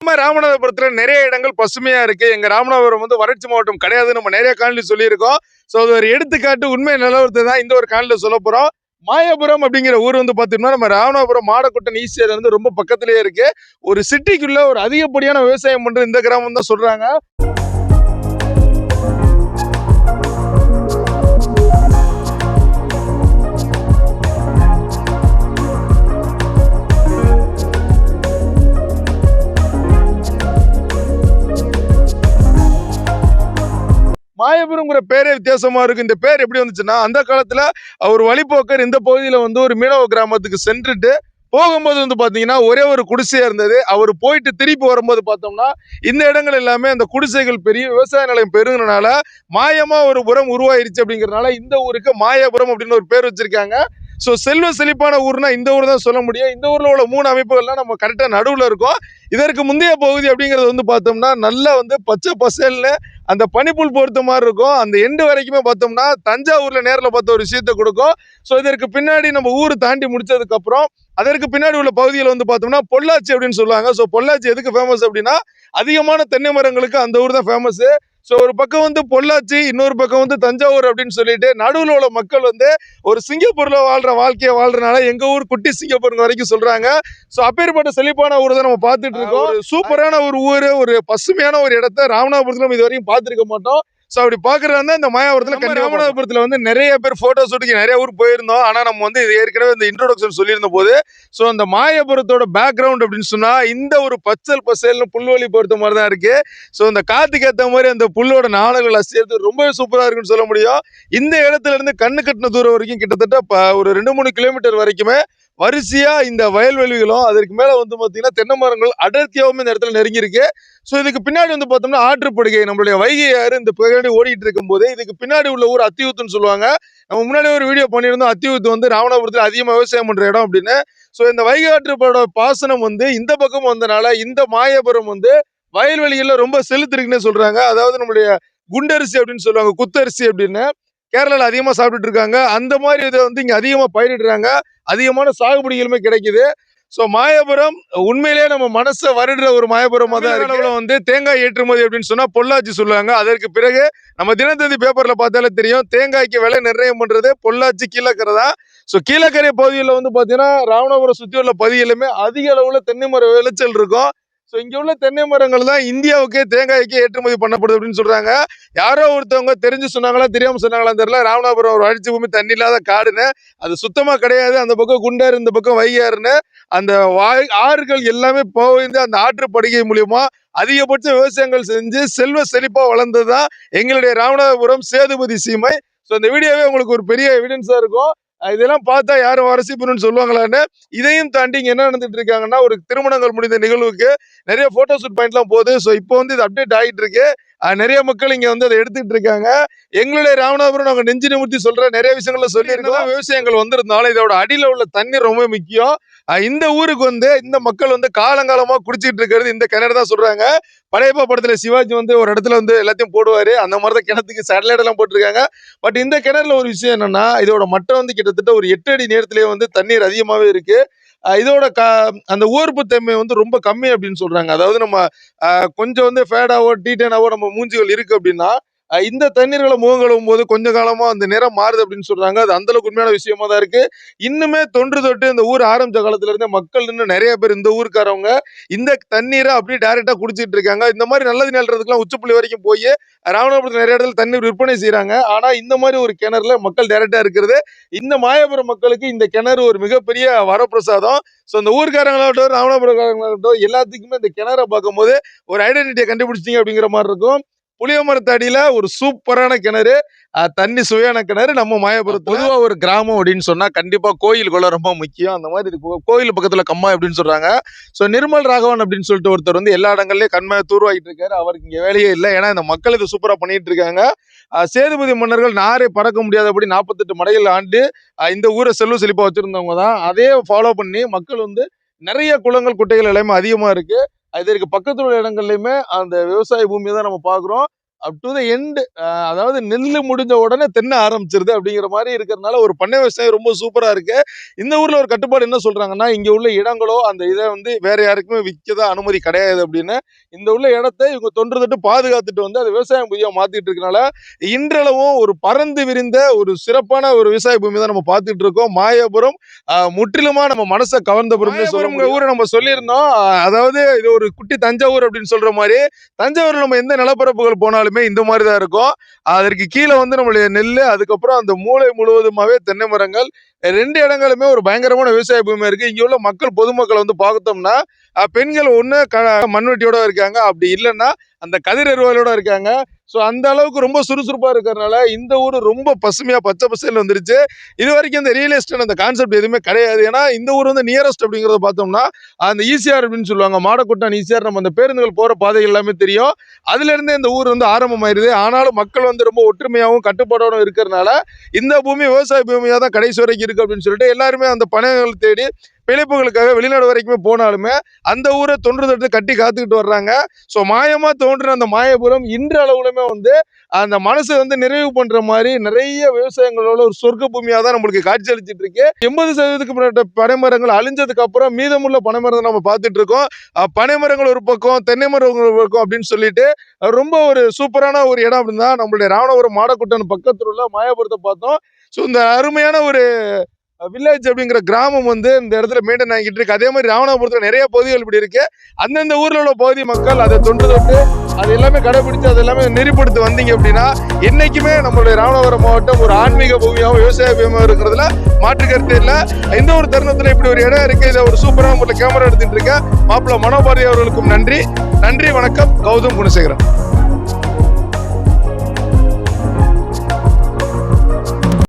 நம்ம ராமநாதபுரத்துல நிறைய இடங்கள் பசுமையா இருக்கு. எங்க ராமநாதபுரம் வந்து வறட்சி மாவட்டம் கிடையாது. நம்ம நிறைய காணொலி சொல்லியிருக்கோம். ஸோ அது ஒரு எடுத்துக்காட்டு உண்மை நிலவரத்தை தான் இந்த ஒரு காணொலியில் சொல்ல போறோம். மாயபுரம் அப்படிங்கிற ஊர் வந்து பாத்தீங்கன்னா நம்ம ராமநாதபுரம் மாடக்குட்டன் ஈஸியர் வந்து ரொம்ப பக்கத்துலேயே இருக்கு. ஒரு சிட்டிக்குள்ள ஒரு அதிகப்படியான விவசாயம் பண்ணுற இந்த கிராமம் தான் சொல்றாங்க. மலையபுரம்ங்கிற பேரே வித்தியாசமா இருக்கு. இந்த பேர் எப்படி வந்துச்சுன்னா அந்த காலத்துல அவர் வழிபோக்கர் இந்த பகுதியில வந்து ஒரு மீனவ கிராமத்துக்கு சென்றுட்டு போகும்போது வந்து பாத்தீங்கன்னா ஒரே ஒரு குடிசையா இருந்தது. அவர் போயிட்டு திருப்பி வரும்போது பார்த்தோம்னா இந்த இடங்கள் எல்லாமே அந்த குடிசைகள் பெரிய விவசாய நிலையம் பெருங்கிறனால மாயமா ஒரு புறம் உருவாயிருச்சு அப்படிங்கறதுனால இந்த ஊருக்கு மாயபுரம் அப்படின்னு ஒரு பேர் வச்சிருக்காங்க. ஸோ செல்வ செழிப்பான ஊர்னா இந்த ஊர் தான் சொல்ல முடியும். இந்த ஊரில் உள்ள மூணு அமைப்புகள்லாம் நம்ம கரெக்டாக நடுவில் இருக்கோம். இதற்கு முந்தைய பகுதி அப்படிங்கிறது வந்து பார்த்தோம்னா நல்லா வந்து பச்சை பசல்னு அந்த பனிப்புல் பொறுத்த மாதிரி இருக்கும். அந்த எண்டு வரைக்குமே பார்த்தோம்னா தஞ்சாவூரில் நேரில் பார்த்த ஒரு விஷயத்தை கொடுக்கும். ஸோ இதற்கு பின்னாடி நம்ம ஊர் தாண்டி முடிச்சதுக்கப்புறம் அதற்கு பின்னாடி உள்ள பகுதியில் வந்து பார்த்தோம்னா பொள்ளாச்சி அப்படின்னு சொல்லுவாங்க. ஸோ பொள்ளாச்சி எதுக்கு ஃபேமஸ் அப்படின்னா அதிகமான தென்னை மரங்களுக்கு அந்த ஊர் தான் ஃபேமஸ்ஸு ஸோ ஒரு பக்கம் வந்து பொள்ளாச்சி இன்னொரு பக்கம் வந்து தஞ்சாவூர் அப்படின்னு சொல்லிட்டு நடுவில் உள்ள மக்கள் வந்து ஒரு சிங்கப்பூர்ல வாழ்ற வாழ்க்கையை வாழ்றனால எங்க ஊர் குட்டி சிங்கப்பூர் வரைக்கும் சொல்றாங்க. ஸோ அப்பேற்பட்ட செழிப்பான ஊர் தான் நம்ம பார்த்துட்டு இருக்கோம். சூப்பரான ஒரு ஊர் ஒரு பசுமையான ஒரு இடத்த ராமநாதபுரத்துல நம்ம இது வரைக்கும் பார்த்துருக்க மாட்டோம். ஸோ அப்படி பாக்குறதா இந்த மாயாபுரத்துல கண்டிப்பா ராமநாதபுரத்துல வந்து நிறைய பேர் போட்டோ ஷூட்டுக்கு நிறைய ஊர் போயிருந்தோம். ஆனா நம்ம வந்து இது ஏற்கனவே இந்த இன்ட்ரோடக்ஷன் சொல்லியிருந்த போது ஸோ அந்த மாயபுரத்தோட பேக்ரவுண்ட் அப்படின்னு சொன்னா இந்த ஒரு பச்சல் பசேல்னு புல்வெளி பொறுத்த மாதிரி தான் இருக்கு. ஸோ இந்த காத்துக்கு ஏற்ற மாதிரி அந்த புல்லோட நாணங்கள் அசைறது ரொம்பவே சூப்பரா இருக்குன்னு சொல்ல முடியும். இந்த இடத்துல இருந்து கண்ணு கட்டின தூரம் வரைக்கும் கிட்டத்தட்ட ஒரு ரெண்டு மூணு கிலோமீட்டர் வரைக்குமே வரிசையா இந்த வயல்வெளிகளும் அதற்கு மேல வந்து பாத்தீங்கன்னா தென்னை மரங்கள் அடர்த்தியாவும் இந்த இடத்துல நெருங்கி இருக்கு ஸோ இதுக்கு பின்னாடி வந்து பார்த்தோம்னா ஆற்றுப்படுகை நம்மளுடைய வைகை ஆறு இந்த பின்னாடி ஓடிட்டு இருக்கும்போது இதுக்கு பின்னாடி உள்ள ஊர் அத்தியூத்துன்னு சொல்லுவாங்க. நம்ம முன்னாடி ஒரு வீடியோ பண்ணியிருந்தோம் அத்தியூத்து வந்து ராமநாதபுரத்தில் அதிகமாக விவசாயம் பண்ற இடம் அப்படின்னு. ஸோ இந்த வைகை ஆற்றுப்பட பாசனம் வந்து இந்த பக்கம் வந்தனால இந்த மாயபுரம் வந்து வயல்வெளிகளில் ரொம்ப செலுத்திருக்குன்னு சொல்றாங்க. அதாவது நம்மளுடைய குண்டரிசி அப்படின்னு சொல்லுவாங்க குத்தரிசி அப்படின்னு. கேரளால அதிகமா சாப்பிட்டுட்டு இருக்காங்க. அந்த மாதிரி இதை வந்து இங்க அதிகமா பயிரிடுறாங்க. அதிகமான சாகுபடிகளுமே கிடைக்குது. ஸோ மாயபுரம் உண்மையிலேயே நம்ம மனசை வருடுற ஒரு மாயபுரமா தான் இருக்கு. வந்து தேங்காய் ஏற்றுமதி அப்படின்னு சொன்னா பொள்ளாச்சி சொல்லுவாங்க. அதற்கு பிறகு நம்ம தினத்தந்தி பேப்பர்ல பார்த்தாலே தெரியும். தேங்காய்க்கு விலை நிர்ணயம் பண்றது பொள்ளாச்சி கீழக்கரை தான். ஸோ கீழக்கரை பகுதியில் வந்து பார்த்தீங்கன்னா ராமநாதபுரம் சுற்றி உள்ள பகுதியிலுமே அதிக அளவுல தென்னை மர விளைச்சல் இருக்கும். ஸோ இங்கே உள்ள தென்னை மரங்கள் தான் இந்தியாவுக்கே தேங்காய்க்கு ஏற்றுமதி பண்ணப்படுது அப்படின்னு சொல்கிறாங்க யாரோ ஒருத்தவங்க தெரிஞ்சு சொன்னாங்களா தெரியாமல் சொன்னாங்களான்னு தெரியல. ராமநாதபுரம் ஒரு அழிச்சு பூமி தண்ணி இல்லாத காடுன்னு. அது சுத்தமாக கிடையாது. அந்த பக்கம் குண்டாறு இந்த பக்கம் வையாறுன்னு அந்த வாய் ஆறுகள் எல்லாமே போய்ந்து அந்த ஆற்று படுகை மூலியமா அதிகபட்ச விவசாயங்கள் செஞ்சு செல்வ வளர்ந்து தான் எங்களுடைய ராமநாதபுரம் சேதுபதி சீமை. ஸோ இந்த வீடியோவே உங்களுக்கு ஒரு பெரிய எவிடன்ஸாக இருக்கும். இதெல்லாம் பார்த்தா யாரும் வரசிப்பணும்னு சொல்லுவாங்களான்னு இதையும் தாண்டி இங்க என்ன நடந்துட்டு இருக்காங்கன்னா ஒரு திருமணங்கள் முடிந்த நிகழ்வுக்கு நிறைய போட்டோ ஷூட் பாயிண்ட்லாம் போகுது. ஸோ இப்போ வந்து இது அப்டேட் ஆகிட்டு இருக்கு. நிறைய மக்கள் இங்க வந்து அதை எடுத்துட்டு இருக்காங்க. எங்களுடைய ராமநாதபுரம் நாங்க நெஞ்சு நிமிர்த்தி சொல்ற நிறைய விஷயங்கள சொல்லியிருக்கோம். விவசாயங்கள் வந்திருந்தாலும் இதோட அடியில உள்ள தண்ணீர் ரொம்ப முக்கியம். இந்த ஊருக்கு வந்து இந்த மக்கள் வந்து காலங்காலமாக குடிச்சிட்டு இருக்கிறது இந்த கிணறு தான் சொல்கிறாங்க படையப்பா படத்தில் சிவாஜி வந்து ஒரு இடத்துல வந்து எல்லாத்தையும் போடுவார். அந்த மாதிரி தான் கிணத்துக்கு சேட்டலைட்டெல்லாம் போட்டிருக்காங்க. பட் இந்த கிணறுல ஒரு விஷயம் என்னென்னா இதோட மட்டம் வந்து கிட்டத்தட்ட ஒரு எட்டு அடி நேரத்துலேயே வந்து தண்ணீர் அதிகமாகவே இருக்குது இதோட க அந்த ஊர்ப்பு தன்மை வந்து ரொம்ப கம்மி அப்படின்னு சொல்கிறாங்க அதாவது நம்ம கொஞ்சம் வந்து ஃபேடாவோ டீட்டனாவோ நம்ம மூஞ்சிகள் இருக்குது அப்படின்னா இந்த தண்ணீர்களை முகம் கழுவும் போது கொஞ்ச காலமா அந்த நிறம் மாறுது அப்படின்னு சொல்றாங்க. அது அந்த அளவுக்கு உண்மையான விஷயமா தான் இருக்கு. இன்னுமே தொன்று தொட்டு இந்த ஊர் ஆரம்பிச்ச காலத்துலேருந்தே மக்கள் இன்னும் நிறைய பேர் இந்த ஊருக்காரவங்க இந்த தண்ணீரை அப்படியே டைரக்டா குடிச்சிட்டு இருக்காங்க. இந்த மாதிரி நல்லது நிலறதுக்குலாம் உச்சப்புள்ளி வரைக்கும் போய் ராமநாதபுரத்தில் நிறைய இடத்துல தண்ணீர் விற்பனை செய்கிறாங்க ஆனா இந்த மாதிரி ஒரு கிணறுல மக்கள் டைரக்டா இருக்கிறது. இந்த மாயபுரம் மக்களுக்கு இந்த கிணறு ஒரு மிகப்பெரிய வரப்பிரசாதம். ஸோ இந்த ஊர்க்காரங்களாகட்டும் ராமநாதபுரக்காரங்களாகட்டும் எல்லாத்துக்குமே இந்த கிணறை பார்க்கும்போது ஒரு ஐடென்டிட்டியை கண்டுபிடிச்சிட்டீங்க அப்படிங்கிற மாதிரி இருக்கும். புளிய மரத்தடியில ஒரு சூப்பரான கிணறு தண்ணி சுவையான கிணறு நம்ம மாயபுரம் பொதுவாக ஒரு கிராமம் அப்படின்னு சொன்னா கண்டிப்பா கோயில் ரொம்ப முக்கியம். அந்த மாதிரி கோயில் பக்கத்துல கம்மா அப்படின்னு சொல்றாங்க. ஸோ நிர்மல் ராகவன் அப்படின்னு சொல்லிட்டு ஒருத்தர் வந்து எல்லா இடங்கள்லயும் கண்மையை தூர்வாகிட்டு இருக்காரு. அவருக்கு இங்க வேலையே இல்லை. ஏன்னா இந்த மக்கள் இது சூப்பரா பண்ணிட்டு இருக்காங்க. சேதுபதி மன்னர்கள் நாரே பறக்க முடியாதபடி நாற்பத்தெட்டு மடைகள் ஆண்டு இந்த ஊரை செல்வ செழிப்பா வச்சிருந்தவங்க தான். அதே ஃபாலோ பண்ணி மக்கள் வந்து நிறைய குளங்கள் குட்டைகள் எல்லாமே அதிகமா இருக்கு. இதற்கு பக்கத்துல உள்ள இடங்கள்லயுமே அந்த விவசாய பூமியை தான் நம்ம பாக்குறோம் அப் டு த எண்ட் அதாவது நெல்லு முடிஞ்ச உடனே தென்னை ஆரம்பிச்சிருது அப்படிங்கிற மாதிரி இருக்கிறதுனால ஒரு பண்ணை விவசாயம் ரொம்ப சூப்பரா இருக்கு. இந்த ஊர்ல ஒரு கட்டுப்பாடு என்ன சொல்றாங்கன்னா இங்க உள்ள இடங்களோ அந்த இதை வந்து வேற யாருக்குமே விற்கதா அனுமதி கிடையாது அப்படின்னு. இந்த உள்ள இடத்தை இவங்க தொன்று தொட்டு பாதுகாத்துட்டு வந்து அது விவசாயம் பூமியா மாத்திட்டு இருக்கனால இன்றளவும் ஒரு பறந்து விரிந்த ஒரு சிறப்பான ஒரு விவசாய பூமி தான் நம்ம பார்த்துட்டு இருக்கோம். மாயபுரம் முற்றிலுமா நம்ம மனசை கவர்ந்தபுரம்னு சொல்ல ஊரை நம்ம சொல்லியிருந்தோம். அதாவது இது ஒரு குட்டி தஞ்சாவூர் அப்படின்னு சொல்ற மாதிரி தஞ்சாவூர்ல நம்ம எந்த நிலப்பரப்புகள் போனாலுமே இந்த மாதிரி தான் இருக்கும். அதற்கு கீழே வந்து நம்மளுடைய நெல் அதுக்கப்புறம் அந்த மூளை முழுவதுமாவே தென்னை மரங்கள் ரெண்டு இடங்களுமே ஒரு பயங்கரமான விவசாய பூமி இருக்கு. இங்கே உள்ள மக்கள் பொதுமக்களை வந்து பார்த்தோம்னா பெண்கள் ஒன்று க மண்வெட்டியோட இருக்காங்க. அப்படி இல்லைன்னா அந்த கதிர் அறுவலோட இருக்காங்க. ஸோ அந்த அளவுக்கு ரொம்ப சுறுசுறுப்பாக இருக்கிறதுனால இந்த ஊர் ரொம்ப பசுமையாக பச்சை பசேல் வந்துருச்சு. இது வரைக்கும் இந்த ரியல் எஸ்டேட் அந்த கான்செப்ட் எதுவுமே கிடையாது. ஏன்னா இந்த ஊர் வந்து நியரஸ்ட் அப்படிங்கிறத பார்த்தோம்னா அந்த ஈசிஆர் அப்படின்னு சொல்லுவாங்க. மாடக்குட்டான் ஈசிஆர் நம்ம அந்த பேருந்துகள் போகிற பாதைகள் எல்லாமே தெரியும். அதுலேருந்தே இந்த ஊர் வந்து ஆரம்பமாயிருது. ஆனாலும் மக்கள் வந்து ரொம்ப ஒற்றுமையாகவும் கட்டுப்பாடோடும் இருக்கிறதுனால இந்த பூமி விவசாய பூமியாக தான் கடைசி வரைக்கும் இருக்குது அப்படின்னு சொல்லிட்டு எல்லாருமே அந்த பணங்கள் தேடி பிழைப்புகளுக்காக வெளிநாடு வரைக்குமே போனாலுமே அந்த ஊரை தொன்று தொட்டு கட்டி காத்துக்கிட்டு வர்றாங்க. ஸோ மாயமா தோன்றின அந்த மாயபுரம் இன்று அளவுலுமே வந்து அந்த மனசை வந்து நிறைவு பண்ற மாதிரி நிறைய விவசாயங்களோட ஒரு சொர்க்க பூமியாக தான் நம்மளுக்கு காட்சி அளிச்சிட்டு இருக்கு. எண்பது சதவீதத்துக்கு மேற்பட்ட பனைமரங்கள் அழிஞ்சதுக்கு அப்புறம் மீதமுள்ள பனைமரத்தை நம்ம பார்த்துட்டு இருக்கோம். பனைமரங்கள் ஒரு பக்கம் தென்னை மரங்கள் ஒரு பக்கம் அப்படின்னு சொல்லிட்டு ரொம்ப ஒரு சூப்பரான ஒரு இடம் அப்படின்னா நம்மளுடைய ராமநாதபுரம் மாடக்குட்டன் பக்கத்தில் உள்ள மாயாபுரத்தை பார்த்தோம். ஸோ இந்த அருமையான ஒரு வில்லேஜ் அப்படிங்கிற கிராமம் வந்து இந்த இடத்துல மெயின்டைன் ஆகிட்டு இருக்கு. அதே மாதிரி ராமநாதபுரத்தில் நிறைய பகுதிகள் இப்படி இருக்கு. அந்தந்த ஊரில் உள்ள பகுதி மக்கள் அதை தொன்று தொட்டு அது எல்லாமே கடைபிடிச்சு அது எல்லாமே நெறிப்படுத்தி வந்தீங்க அப்படின்னா என்னைக்குமே நம்மளுடைய ராமநாதபுரம் மாவட்டம் ஒரு ஆன்மீக பூமியாகவும் விவசாய பூமியாகவும் இருக்கிறதுல மாற்று கருத்து இல்லை. இந்த ஒரு தருணத்துல இப்படி ஒரு இடம் இருக்கு. இதை ஒரு சூப்பரான முறையில் கேமரா எடுத்துட்டு இருக்கேன். மாப்பிள்ள மனோபாரதி அவர்களுக்கும் நன்றி. நன்றி வணக்கம். கௌதம் குணசேகரன்.